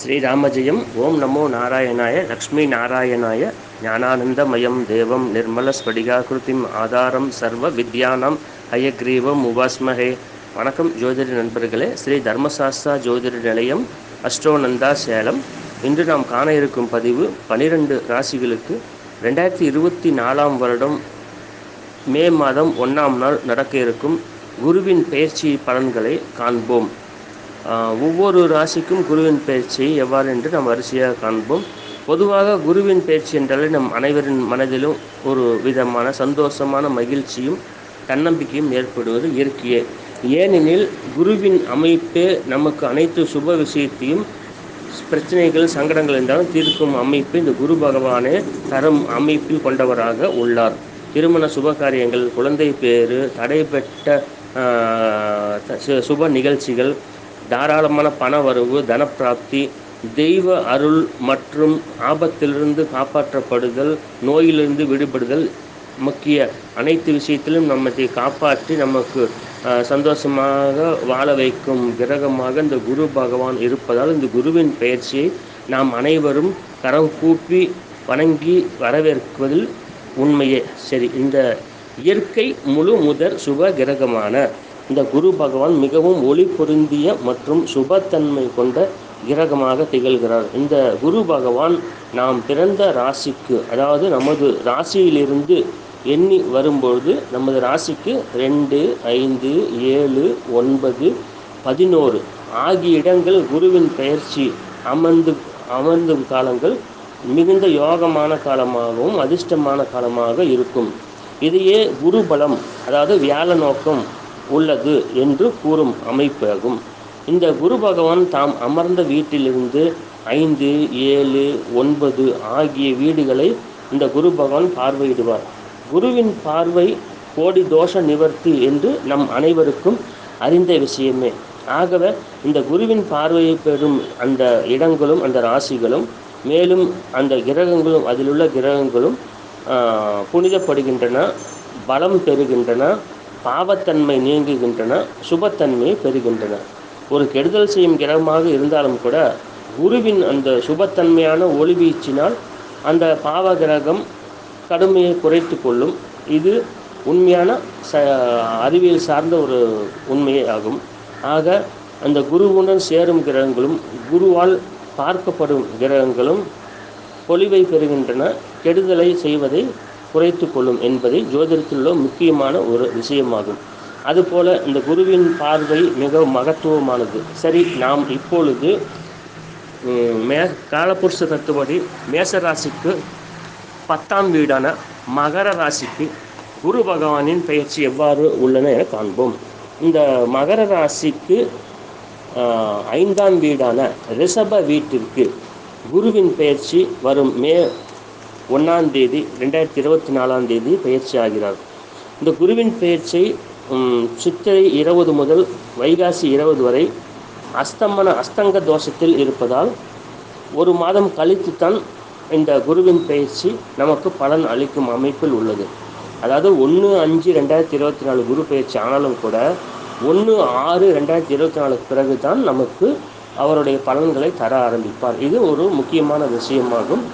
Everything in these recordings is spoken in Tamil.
ஸ்ரீராமஜெயம் ஓம் நமோ நாராயணாய லக்ஷ்மி நாராயணாய ஞானானந்தமயம் தேவம் நிர்மலஸ்படிகாகிருதிம் ஆதாரம் சர்வ வித்யானாம் ஹயக்ரீவம் உபாஸ்மஹே. வணக்கம் ஜோதிட நண்பர்களே ஸ்ரீ தர்மசாஸ்திரா ஜோதிட நிலையம் அஸ்ட்ரோநந்தா சேலம். இன்று நாம் காண இருக்கும் பதிவு பனிரெண்டு ராசிகளுக்கு ரெண்டாயிரத்தி இருபத்தி நாலாம் வருடம் மே மாதம் ஒன்றாம் நாள் நடக்க இருக்கும் குருவின் பயிற்சி பலன்களை காண்போம். ஒவ்வொரு ராசிக்கும் குருவின் பயிற்சி எவ்வாறு என்று நாம் வரிசையாக காண்போம். பொதுவாக குருவின் பயிற்சி என்றாலே நம் அனைவரின் மனதிலும் ஒரு விதமான சந்தோஷமான மகிழ்ச்சியும் தன்னம்பிக்கையும் ஏற்படுவது இயற்கையே. ஏனெனில் குருவின் அமைப்பே நமக்கு அனைத்து சுப விஷயத்தையும் பிரச்சனைகள் சங்கடங்கள் என்றாலும் தீர்க்கும் அமைப்பு இந்த குரு பகவானே தரும் அமைப்பில் கொண்டவராக உள்ளார். திருமண சுப காரியங்கள் குழந்தை பேறு தடைபெற்ற சு- சுப நிகழ்ச்சிகள் தாராளமான பண வரவு தனப்பிராப்தி தெய்வ அருள் மற்றும் ஆபத்திலிருந்து காப்பாற்றப்படுதல் நோயிலிருந்து விடுபடுதல் முக்கிய அனைத்து விஷயத்திலும் நம்மை காப்பாற்றி நமக்கு சந்தோஷமாக வாழ வைக்கும் கிரகமாக இந்த குரு பகவான் இருப்பதால் இந்த குருவின் பயிற்சியை நாம் அனைவரும் கரம் கூப்பி வணங்கி வரவேற்பதில் உண்மையே. சரி இந்த இயற்கை முழு முதற் சுப கிரகமான இந்த குரு பகவான் மிகவும் ஒளி பொருந்திய மற்றும் சுபத்தன்மை கொண்ட கிரகமாக திகழ்கிறார். இந்த குரு பகவான் நாம் பிறந்த ராசிக்கு அதாவது நமது ராசியிலிருந்து எண்ணி வரும்பொழுது நமது ராசிக்கு ரெண்டு ஐந்து ஏழு ஒன்பது பதினோரு ஆகிய இடங்கள் குருவின் பெயர்ச்சி அமர்ந்து அமர்ந்தும் காலங்கள் மிகுந்த யோகமான காலமாகவும் அதிர்ஷ்டமான காலமாக இருக்கும். இதையே குருபலம் அதாவது வியாழ நோக்கம் உள்ளது என்று கூறும் அமைப்பாகும். இந்த குரு பகவான் தாம் அமர்ந்த வீட்டிலிருந்து ஐந்து ஏழு ஒன்பது ஆகிய வீடுகளை இந்த குரு பகவான் பார்வையிடுவார். குருவின் பார்வை கோடி தோஷ நிவர்த்தி என்று நம் அனைவருக்கும் அறிந்த விஷயமே. ஆகவே இந்த குருவின் பார்வையை பெறும் அந்த இடங்களும் அந்த ராசிகளும் மேலும் அந்த கிரகங்களும் அதிலுள்ள கிரகங்களும் புனிதப்படுகின்றன பலம் பெறுகின்றன பாவத்தன்மை நீங்குகின்றன சுபத்தன்மையை பெறுகின்றன. ஒரு கெடுதல் செய்யும் கிரகமாக இருந்தாலும் கூட குருவின் அந்த சுபத்தன்மையான ஒளி வீச்சினால் அந்த பாவ கிரகம் கடுமையை குறைத்து கொள்ளும். இது உண்மையான ச அறிவியல் சார்ந்த ஒரு உண்மையே ஆகும். ஆக அந்த குருவுடன் சேரும் கிரகங்களும் குருவால் பார்க்கப்படும் கிரகங்களும் பொலிவை பெறுகின்றன. கெடுதலை செய்வதை குறைத்து கொள்ளும் என்பதை ஜோதிடத்தில் உள்ள முக்கியமான ஒரு விஷயமாகும். அதுபோல இந்த குருவின் பார்வை மிக மகத்துவமானது. சரி நாம் இப்பொழுது மே காலபுருஷ தத்துவடி மேச ராசிக்கு பத்தாம் வீடான மகர ராசிக்கு குரு பகவானின் பயிற்சி எவ்வாறு உள்ளன என காண்போம். இந்த மகர ராசிக்கு ஐந்தாம் வீடான ரிஷப வீட்டிற்கு குருவின் பயிற்சி வரும் மே ஒன்றாம் தேதி ரெண்டாயிரத்தி இருபத்தி நாலாம் தேதி பயிற்சி ஆகிறார். இந்த குருவின் பயிற்சி சித்திரை இருபது முதல் வைகாசி இருபது வரை அஸ்தமன அஸ்தங்க தோஷத்தில் இருப்பதால் ஒரு மாதம் கழித்துத்தான் இந்த குருவின் பயிற்சி நமக்கு பலன் அளிக்கும் அமைப்பில் உள்ளது. அதாவது ஒன்று அஞ்சு ரெண்டாயிரத்தி இருபத்தி நாலு குரு பயிற்சி ஆனாலும் கூட ஒன்று ஆறு ரெண்டாயிரத்தி இருபத்தி நாலுக்கு பிறகு தான் நமக்கு அவருடைய பலன்களை தர ஆரம்பிப்பார். இது ஒரு முக்கியமான விஷயமாகும்.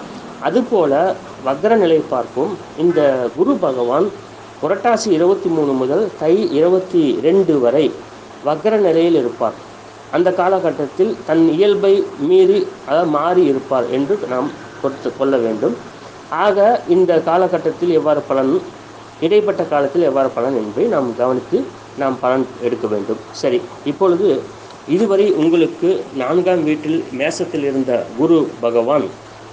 அதுபோல வக்ர நிலை பார்ப்போம். இந்த குரு பகவான் புரட்டாசி இருபத்தி மூணு முதல் தை இருபத்தி ரெண்டு வரை வக்ர நிலையில் இருப்பார். அந்த காலகட்டத்தில் தன் இயல்பை மீறி அதாவது மாறி இருப்பார் என்று நாம் பொறுத்து கொள்ள வேண்டும். ஆக இந்த காலகட்டத்தில் எவ்வாறு பலன் இடைப்பட்ட காலத்தில் எவ்வாறு பலன் என்பதை நாம் கவனித்து நாம் பலன் எடுக்க வேண்டும். சரி இப்பொழுது இதுவரை உங்களுக்கு நான்காம் வீட்டில் மேசத்தில் இருந்த குரு பகவான்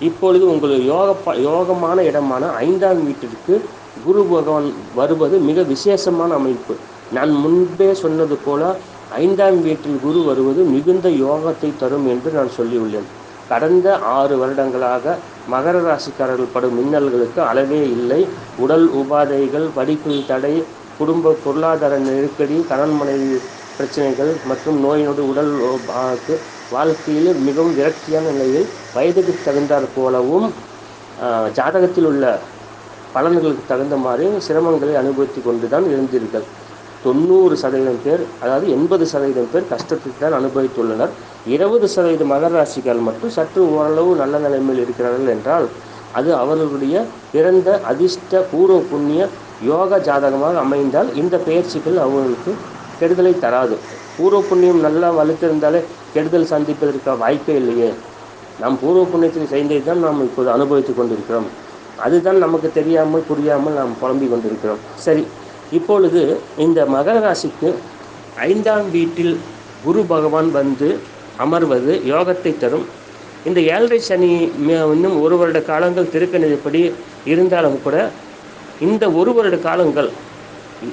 இப்பொழுது உங்கள் யோக ப- யோகமான இடமான ஐந்தாம் வீட்டிற்கு குரு பகவான் வருவது மிக விசேஷமான அமைப்பு. நான் முன்பே சொன்னது போல ஐந்தாம் வீட்டில் குரு வருவது மிகுந்த யோகத்தை தரும் என்று நான் சொல்லியுள்ளேன். கடந்த ஆறு வருடங்களாக மகர ராசிக்காரர்கள் படும் மின்னல்களுக்கு அளவே இல்லை. உடல் உபாதைகள் படிப்பில் தடை குடும்ப பொருளாதார நெருக்கடி கணவன் மனைவி பிரச்சனைகள் மற்றும் நோயினோடு உடல் வாழ்க்கையில் மிகவும் விரக்தியான நிலையில் வயதுக்கு தகுந்தாற் போலவும் ஜாதகத்தில் உள்ள பலன்களுக்கு தகுந்த மாதிரி சிரமங்களை அனுபவித்து கொண்டு தான் இருந்தீர்கள் தொண்ணூறு சதவீதம் பேர் அதாவது எண்பது சதவீதம் பேர் கஷ்டத்தை தான் அனுபவித்துள்ளனர். இருபது சதவீத மகர ராசிக்கால் மட்டும் சற்று ஓரளவு நல்ல நிலைமையில் இருக்கிறார்கள் என்றால் அது அவர்களுடைய பிறந்த அதிர்ஷ்ட பூர்வ புண்ணிய யோக ஜாதகமாக அமைந்தால் இந்த பயிற்சிகள் அவர்களுக்கு கெடுதலை தராது. பூர்வ புண்ணியம் நல்லா வலுத்திருந்தாலே கெடுதல் சந்திப்பதற்கு வாய்ப்பே இல்லையே. நாம் பூர்வ புண்ணியத்தில் செய்ததை தான் நாம் இப்போது அனுபவித்துக் கொண்டிருக்கிறோம். அதுதான் நமக்கு தெரியாமல் புரியாமல் நாம் புலம்பிக் கொண்டிருக்கிறோம். சரி இப்பொழுது இந்த மகர ராசிக்கு ஐந்தாம் வீட்டில் குரு பகவான் வந்து அமர்வது யோகத்தை தரும். இந்த ஏழரை சனி இன்னும் ஒரு வருட காலங்கள் திருக்கணிதப்படி இருந்தாலும் கூட இந்த ஒரு வருட காலங்கள்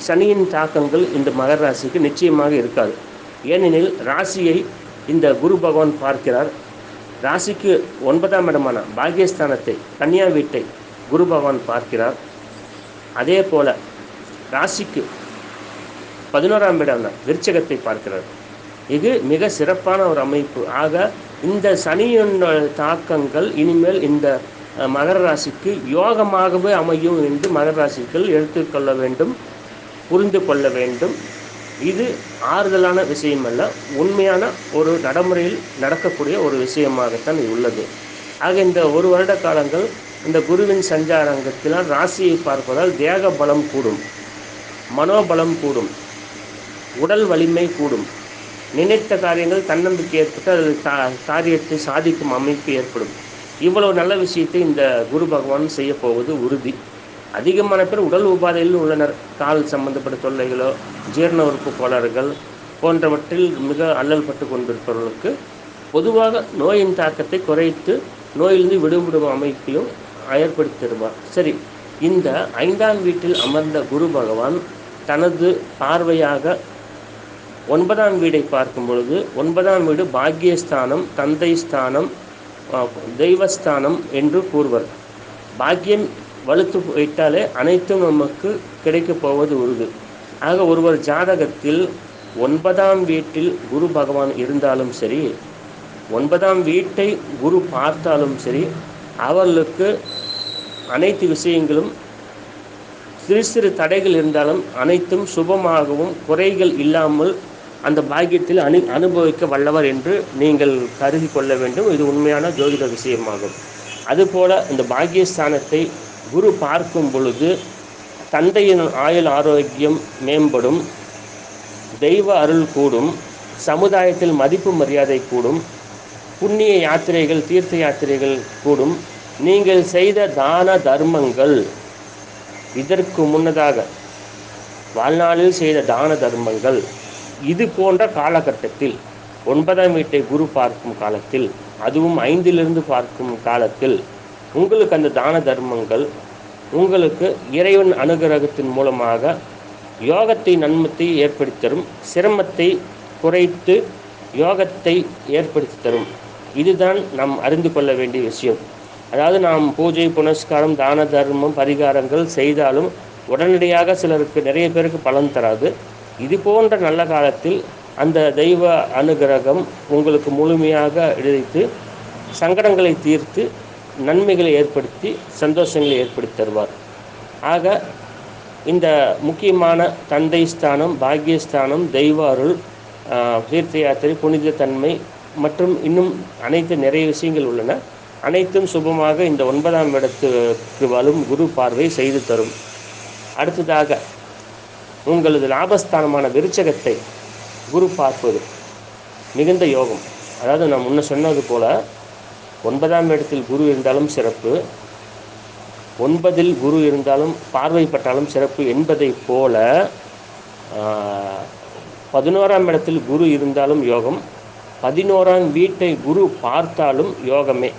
சனியின் தாக்கங்கள் இந்த மகர ராசிக்கு நிச்சயமாக இருக்காது. ஏனெனில் ராசியை இந்த குரு பகவான் பார்க்கிறார். ராசிக்கு ஒன்பதாம் இடமான பாகியஸ்தானத்தை கன்னியா வீட்டை குரு பகவான் பார்க்கிறார். அதே போல ராசிக்கு பதினோராம் இடம் விருச்சகத்தை பார்க்கிறார். இது மிக சிறப்பான ஒரு அமைப்பு. ஆக இந்த சனியின் தாக்கங்கள் இனிமேல் இந்த மகர ராசிக்கு யோகமாகவே அமையும் என்று மகர ராசிகள் எடுத்துக்கொள்ள வேண்டும். புரிந்து கொள்ள வேண்டும். இது ஆறுதலான விஷயம் அல்ல உண்மையான ஒரு நடைமுறையில் நடக்கக்கூடிய ஒரு விஷயமாகத்தான் இது உள்ளது. ஆக இந்த ஒரு வருட காலங்கள் இந்த குருவின் சஞ்சாரங்கத்தினால் ராசியை பார்ப்பதால் தேக பலம் கூடும். மனோபலம் கூடும். உடல் வலிமை கூடும். நினைத்த காரியங்கள் தன்னம்பிக்கை ஏற்பட்டு அது தா காரியத்தை சாதிக்கும் அமைப்பு ஏற்படும். இவ்வளவு நல்ல விஷயத்தை இந்த குரு பகவான் செய்ய போவது உறுதி. அதிகமான பேர் உடல் உபாதையில் உள்ளனர். கால் சம்பந்தப்பட்ட தொல்லைகளோ ஜீரண உறுப்பு கோளாறுகள் போன்றவற்றில் மிக அல்லல் பட்டு கொண்டிருப்பவர்களுக்கு பொதுவாக நோயின் தாக்கத்தை குறைத்து நோயிலிருந்து விடுபடும் அமைப்பையும் ஏற்படுத்தி தருவார் சரி இந்த ஐந்தாம் வீட்டில் அமர்ந்த குரு பகவான் தனது பார்வையாக ஒன்பதாம் வீடை பார்க்கும் பொழுது ஒன்பதாம் வீடு பாக்கியஸ்தானம் தந்தை ஸ்தானம் தெய்வஸ்தானம் என்று கூறுவர். பாக்கியம் வலுத்து விட்டாலே அனைத்தும் நமக்கு கிடைக்கப் போவது உறுதி ஆக ஒருவர் ஜாதகத்தில் ஒன்பதாம் வீட்டில் குரு பகவான் இருந்தாலும் சரி ஒன்பதாம் வீட்டை குரு பார்த்தாலும் சரி அவர்களுக்கு அனைத்து விஷயங்களும் சிறு சிறு தடைகள் இருந்தாலும் அனைத்தும் சுபமாகவும் குறைகள் இல்லாமல் அந்த பாக்கியத்தில் அனு அனுபவிக்க வல்லவர் என்று நீங்கள் கருதி கொள்ள வேண்டும். இது உண்மையான ஜோதிட விஷயமாகும். அதுபோல இந்த பாக்கியஸ்தானத்தை குரு பார்க்கும் பொழுது தந்தையின் ஆயுள் ஆரோக்கியம் மேம்படும் தெய்வ அருள் கூடும் சமுதாயத்தில் மதிப்பு மரியாதை கூடும் புண்ணிய யாத்திரைகள் தீர்த்த யாத்திரைகள் கூடும். நீங்கள் செய்த தான தர்மங்கள் இதற்கு முன்னதாக வாழ்நாளில் செய்த தான தர்மங்கள். இது போன்ற காலகட்டத்தில் ஒன்பதாம் வீட்டை குரு பார்க்கும் காலத்தில் அதுவும் ஐந்திலிருந்து பார்க்கும் காலத்தில் உங்களுக்கு அந்த தான தர்மங்கள் உங்களுக்கு இறைவன் அனுகிரகத்தின் மூலமாக யோகத்தை நன்மத்தை ஏற்படுத்தி தரும் சிரமத்தை குறைத்து யோகத்தை ஏற்படுத்தி தரும். இதுதான் நாம் அறிந்து கொள்ள வேண்டிய விஷயம். அதாவது நாம் பூஜை புனஸ்காரம் தான தர்மம் பரிகாரங்கள் செய்தாலும் உடனடியாக சிலருக்கு நிறைய பேருக்கு பலன் தராது. இது போன்ற நல்ல காலத்தில் அந்த தெய்வ அனுகிரகம் உங்களுக்கு முழுமையாக இழைத்து சங்கடங்களை தீர்த்து நன்மைகளை ஏற்படுத்தி சந்தோஷங்களை ஏற்படுத்தி தருவார். ஆக இந்த முக்கியமான தந்தை ஸ்தானம் பாக்யஸ்தானம் தெய்வ அருள் தீர்த்த யாத்திரை புனித தன்மை மற்றும் இன்னும் அனைத்து நிறைய விஷயங்கள் உள்ளன. அனைத்தும் சுபமாக இந்த ஒன்பதாம் இடத்துக்கு வரும் குரு பார்வை செய்து தரும். அடுத்ததாக உங்களது லாபஸ்தானமான விருச்சகத்தை குரு பார்ப்பது மிகுந்த யோகம். அதாவது நான் முன்ன சொன்னது போல ஒன்பதாம் இடத்தில் குரு இருந்தாலும் சிறப்பு ஒன்பதில் குரு இருந்தாலும் பார்வைப்பட்டாலும் சிறப்பு என்பதைப் போல பதினோராம் இடத்தில் குரு இருந்தாலும் யோகம் பதினோராம் வீட்டை குரு பார்த்தாலும் யோகமே.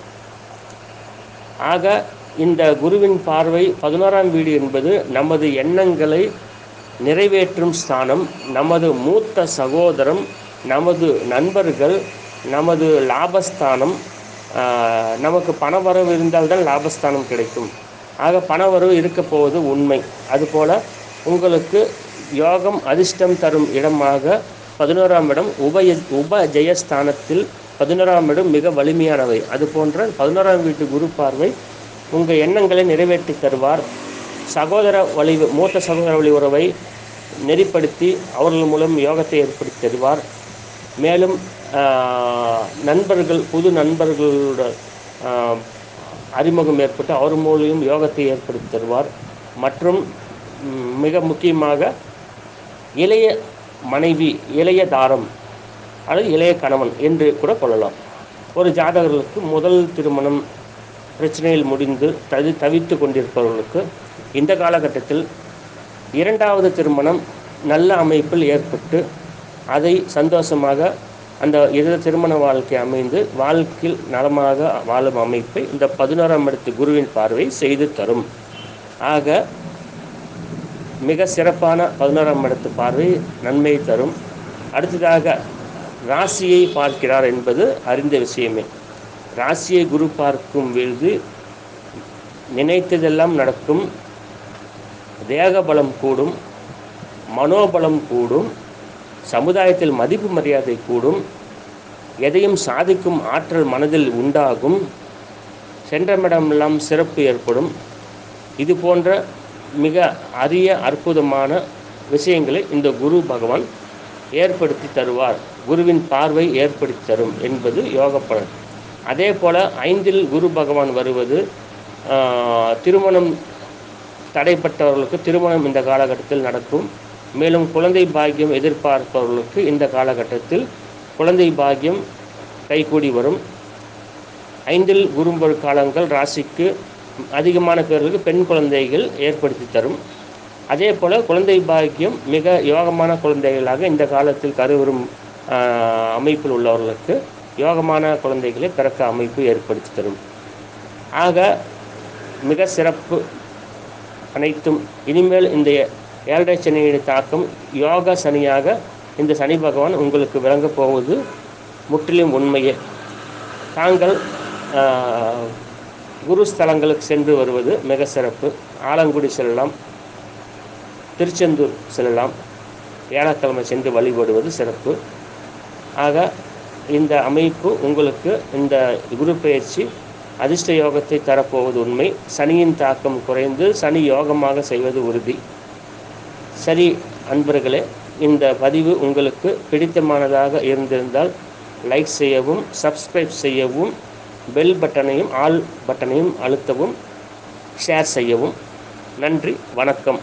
ஆக இந்த குருவின் பார்வை பதினோராம் வீடு என்பது நமது எண்ணங்களை நிறைவேற்றும் ஸ்தானம் நமது மூத்த சகோதரம் நமது நண்பர்கள் நமது லாபஸ்தானம் நமக்கு பண வரவு இருந்தால்தான் லாபஸ்தானம் கிடைக்கும். ஆக பணவரவு இருக்க போவது உண்மை. அதுபோல் உங்களுக்கு யோகம் அதிர்ஷ்டம் தரும் இடமாக பதினோராம் இடம் உபய உப ஜெயஸ்தானத்தில் பதினோராம் இடம் மிக வலிமையானவை. அது போன்ற பதினோராம் வீட்டு குரு பார்வை உங்கள் எண்ணங்களை நிறைவேற்றி தருவார். சகோதர வழி மூத்த சகோதர வழி உறவை நெறிப்படுத்தி அவர்கள் மூலம் யோகத்தை ஏற்படுத்தி தருவார். மேலும் நண்பர்கள் புது நண்பர்களோட அறிமுகம் ஏற்பட்டு அவர் மூலியம் யோகத்தை ஏற்படுத்தி தருவார். மற்றும் மிக முக்கியமாக இளைய மனைவி இளைய தாரம் அல்லது இளைய கணவன் என்று கூட கொள்ளலாம். ஒரு ஜாதகர்களுக்கு முதல் திருமணம் பிரச்சனையில் முடிந்து தவி தவித்து கொண்டிருப்பவர்களுக்கு இந்த காலகட்டத்தில் இரண்டாவது திருமணம் நல்ல அமைப்பில் ஏற்பட்டு அதை சந்தோஷமாக அந்த இதர திருமண வாழ்க்கை அமைந்து வாழ்க்கையில் நலமாக வாழும் அமைப்பை இந்த பதினோராம் இடத்து குருவின் பார்வை செய்து தரும். ஆக மிக சிறப்பான பதினோராம் இடத்து பார்வை நன்மை தரும். அடுத்ததாக ராசியை பார்க்கிறார் என்பது அறிந்த விஷயமே. ராசியை குரு பார்க்கும் பொழுது நினைத்ததெல்லாம் நடக்கும். தேக பலம் கூடும். மனோபலம் கூடும். சமுதாயத்தில் மதிப்பு மரியாதை கூடும் எதையும் சாதிக்கும் ஆற்றல் மனதில் உண்டாகும் சென்றமிடமெல்லாம் சிறப்பு ஏற்படும். இது போன்ற மிக அரிய அற்புதமான விஷயங்களை இந்த குரு பகவான் ஏற்படுத்தி தருவார். குருவின் பார்வை ஏற்படுத்தி தரும் என்பது யோக பலன். அதே போல் ஐந்தில் குரு பகவான் வருவது திருமணம் தடைப்பட்டவர்களுக்கு திருமணம் இந்த காலகட்டத்தில் நடக்கும். மேலும் குழந்தை பாக்கியம் எதிர்பார்ப்பவர்களுக்கு இந்த காலகட்டத்தில் குழந்தை பாக்கியம் கைகூடி வரும். ஐந்தில் குறும்பொரு காலங்கள் ராசிக்கு அதிகமான பேர்களுக்கு பெண் குழந்தைகள் ஏற்படுத்தி தரும். அதே போல் குழந்தை பாக்கியம் மிக யோகமான குழந்தைகளாக இந்த காலத்தில் கருவரும் அமைப்பில் உள்ளவர்களுக்கு யோகமான குழந்தைகளை பிறக்க அமைப்பு ஏற்படுத்தி தரும். ஆக மிக சிறப்பு அனைத்தும் இனிமேல் இந்த ஏழரை சனியின் தாக்கம் யோக சனியாக இந்த சனி பகவான் உங்களுக்கு விளங்கப் போவது முற்றிலும் உண்மையே. தாங்கள் குரு ஸ்தலங்களுக்கு சென்று வருவது மிக சிறப்பு. ஆலங்குடி செல்லலாம் திருச்செந்தூர் செல்லலாம் வியாழக்கிழமை சென்று வழிபடுவது சிறப்பு. ஆக இந்த அமைப்பு உங்களுக்கு இந்த குரு பயிற்சி அதிர்ஷ்ட யோகத்தை தரப்போவது உண்மை. சனியின் தாக்கம் குறைந்து சனி யோகமாக செய்வது உறுதி. சரி அன்பர்களே இந்த பதிவு உங்களுக்கு பிடித்தமானதாக இருந்திருந்தால் லைக் செய்யவும் சப்ஸ்கிரைப் செய்யவும் பெல் பட்டனையும் ஆல் பட்டனையும் அழுத்தவும் ஷேர் செய்யவும். நன்றி வணக்கம்.